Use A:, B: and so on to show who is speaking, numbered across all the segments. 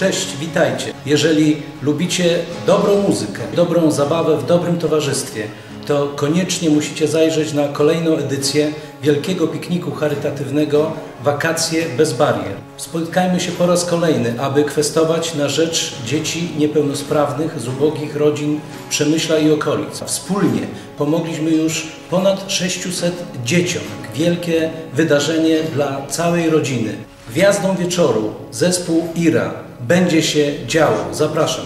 A: Cześć, witajcie. Jeżeli lubicie dobrą muzykę, dobrą zabawę w dobrym towarzystwie, to koniecznie musicie zajrzeć na kolejną edycję Wielkiego Pikniku Charytatywnego Wakacje bez barier. Spotkajmy się po raz kolejny, aby kwestować na rzecz dzieci niepełnosprawnych z ubogich rodzin Przemyśla i okolic. Wspólnie pomogliśmy już ponad 600 dzieciom. Wielkie wydarzenie dla całej rodziny. Gwiazdą wieczoru zespół IRA będzie się działo. Zapraszam.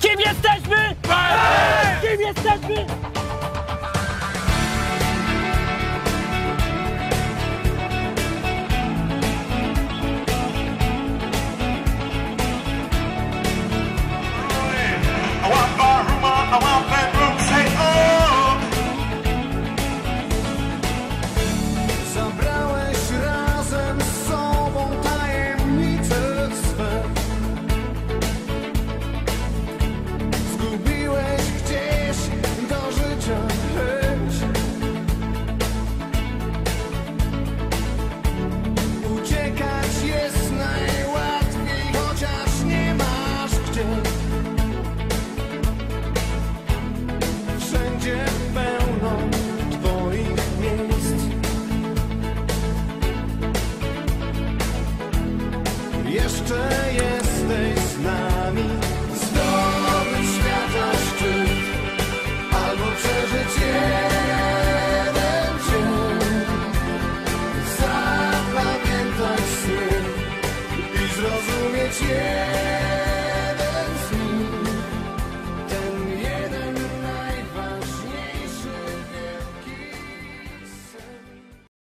B: Kim jesteśmy? Kim jesteśmy? 天